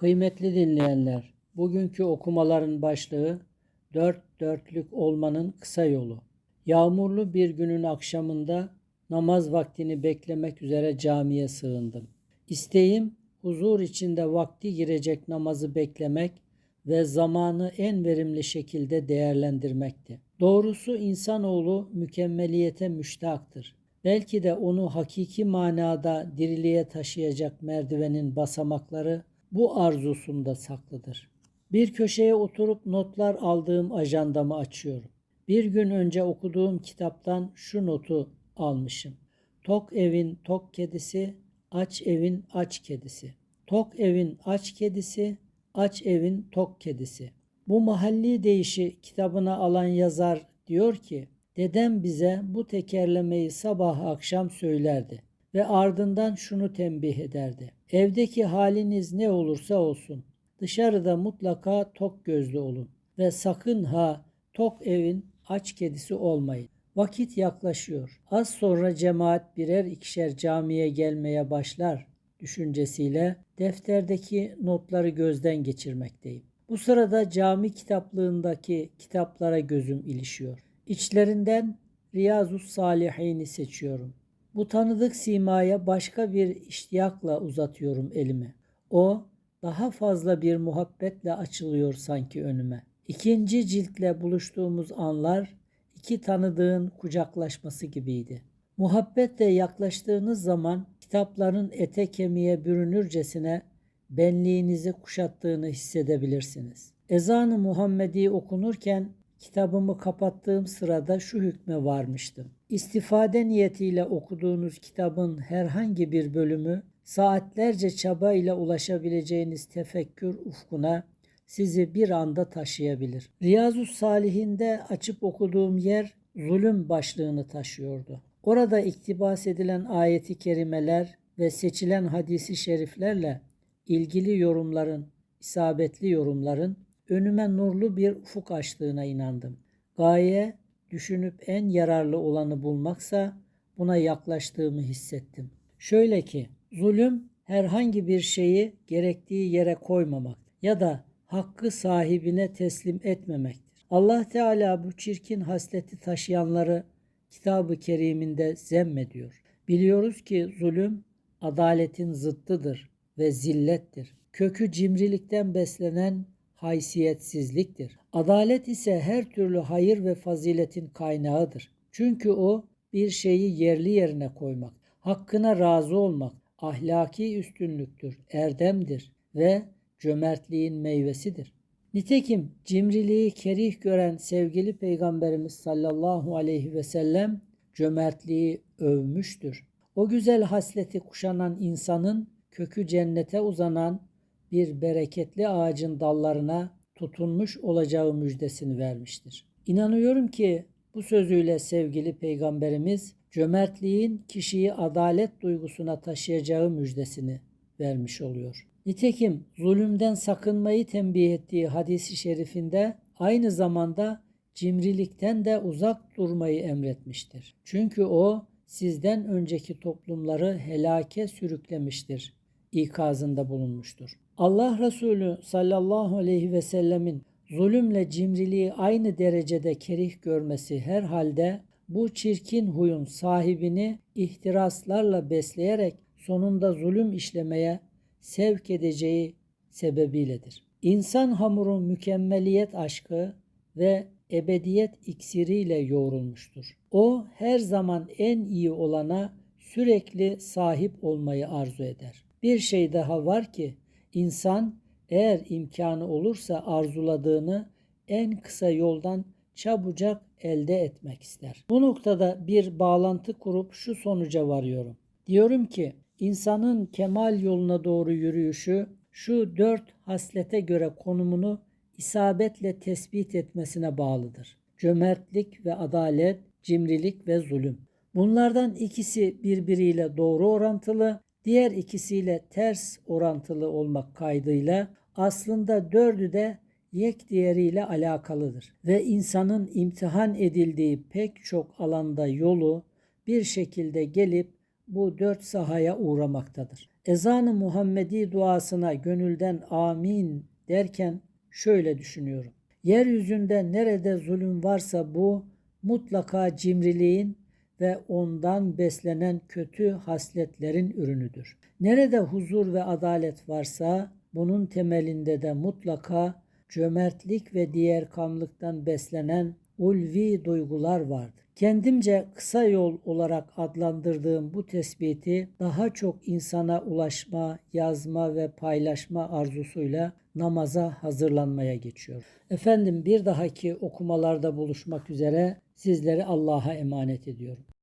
Kıymetli dinleyenler, bugünkü okumaların başlığı dört dörtlük olmanın kısa yolu. Yağmurlu bir günün akşamında namaz vaktini beklemek üzere camiye sığındım. İsteğim huzur içinde vakti girecek namazı beklemek ve zamanı en verimli şekilde değerlendirmekti. Doğrusu insanoğlu mükemmeliyete müştaktır. Belki de onu hakiki manada diriliğe taşıyacak merdivenin basamakları bu arzusunda saklıdır. Bir köşeye oturup notlar aldığım ajandamı açıyorum. Bir gün önce okuduğum kitaptan şu notu almışım. Tok evin tok kedisi, aç evin aç kedisi. Tok evin aç kedisi, aç evin tok kedisi. Bu mahalli deyişi kitabına alan yazar diyor ki, dedem bize bu tekerlemeyi sabah akşam söylerdi ve ardından şunu tembih ederdi. Evdeki haliniz ne olursa olsun, dışarıda mutlaka tok gözlü olun ve sakın ha tok evin aç kedisi olmayın. Vakit yaklaşıyor. Az sonra cemaat birer ikişer camiye gelmeye başlar düşüncesiyle defterdeki notları gözden geçirmekteyim. Bu sırada cami kitaplığındaki kitaplara gözüm ilişiyor. İçlerinden Riyazus Salihin'i seçiyorum. Bu tanıdık simaya başka bir iştiyakla uzatıyorum elimi. O daha fazla bir muhabbetle açılıyor sanki önüme. İkinci ciltle buluştuğumuz anlar iki tanıdığın kucaklaşması gibiydi. Muhabbetle yaklaştığınız zaman kitapların ete kemiğe bürünürcesine benliğinizi kuşattığını hissedebilirsiniz. Ezan-ı Muhammedi okunurken kitabımı kapattığım sırada şu hükme varmıştım. İstifade niyetiyle okuduğunuz kitabın herhangi bir bölümü saatlerce çaba ile ulaşabileceğiniz tefekkür ufkuna sizi bir anda taşıyabilir. Riyazu Salihinde açıp okuduğum yer zulüm başlığını taşıyordu. Orada iktibas edilen ayeti kerimeler ve seçilen hadisi şeriflerle ilgili yorumların, isabetli yorumların önüme nurlu bir ufuk açtığına inandım. Gaye düşünüp en yararlı olanı bulmaksa buna yaklaştığımı hissettim. Şöyle ki zulüm herhangi bir şeyi gerektiği yere koymamak ya da hakkı sahibine teslim etmemektir. Allah Teala bu çirkin hasleti taşıyanları kitabı keriminde zemmediyor. Biliyoruz ki zulüm adaletin zıttıdır ve zillettir. Kökü cimrilikten beslenen haysiyetsizliktir. Adalet ise her türlü hayır ve faziletin kaynağıdır. Çünkü o bir şeyi yerli yerine koymak, hakkına razı olmak, ahlaki üstünlüktür, erdemdir ve cömertliğin meyvesidir. Nitekim cimriliği kerih gören sevgili Peygamberimiz sallallahu aleyhi ve sellem cömertliği övmüştür. O güzel hasleti kuşanan insanın kökü cennete uzanan bir bereketli ağacın dallarına tutunmuş olacağı müjdesini vermiştir. İnanıyorum ki bu sözüyle sevgili peygamberimiz cömertliğin kişiyi adalet duygusuna taşıyacağı müjdesini vermiş oluyor. Nitekim zulümden sakınmayı tembih ettiği hadisi şerifinde aynı zamanda cimrilikten de uzak durmayı emretmiştir. Çünkü o sizden önceki toplumları helake sürüklemiştir ikazında bulunmuştur. Allah Resulü sallallahu aleyhi ve sellemin zulümle cimriliği aynı derecede kerih görmesi herhalde bu çirkin huyun sahibini ihtiraslarla besleyerek sonunda zulüm işlemeye sevk edeceği sebebiyledir. İnsan hamuru mükemmeliyet aşkı ve ebediyet iksiriyle yoğrulmuştur. O her zaman en iyi olana sürekli sahip olmayı arzu eder. Bir şey daha var ki insan eğer imkanı olursa arzuladığını en kısa yoldan çabucak elde etmek ister. Bu noktada bir bağlantı kurup şu sonuca varıyorum. Diyorum ki insanın kemal yoluna doğru yürüyüşü şu dört haslete göre konumunu isabetle tespit etmesine bağlıdır. Cömertlik ve adalet, cimrilik ve zulüm. Bunlardan ikisi birbiriyle doğru orantılı, diğer ikisiyle ters orantılı olmak kaydıyla aslında dördü de yek diğeriyle alakalıdır ve insanın imtihan edildiği pek çok alanda yolu bir şekilde gelip bu dört sahaya uğramaktadır. Ezan-ı Muhammedi duasına gönülden amin derken şöyle düşünüyorum. Yeryüzünde nerede zulüm varsa bu mutlaka cimriliğin ve ondan beslenen kötü hasletlerin ürünüdür. Nerede huzur ve adalet varsa bunun temelinde de mutlaka cömertlik ve diğer kamlıktan beslenen ulvi duygular vardır. Kendimce kısa yol olarak adlandırdığım bu tespiti daha çok insana ulaşma, yazma ve paylaşma arzusuyla namaza hazırlanmaya geçiyorum. Efendim bir dahaki okumalarda buluşmak üzere sizleri Allah'a emanet ediyorum.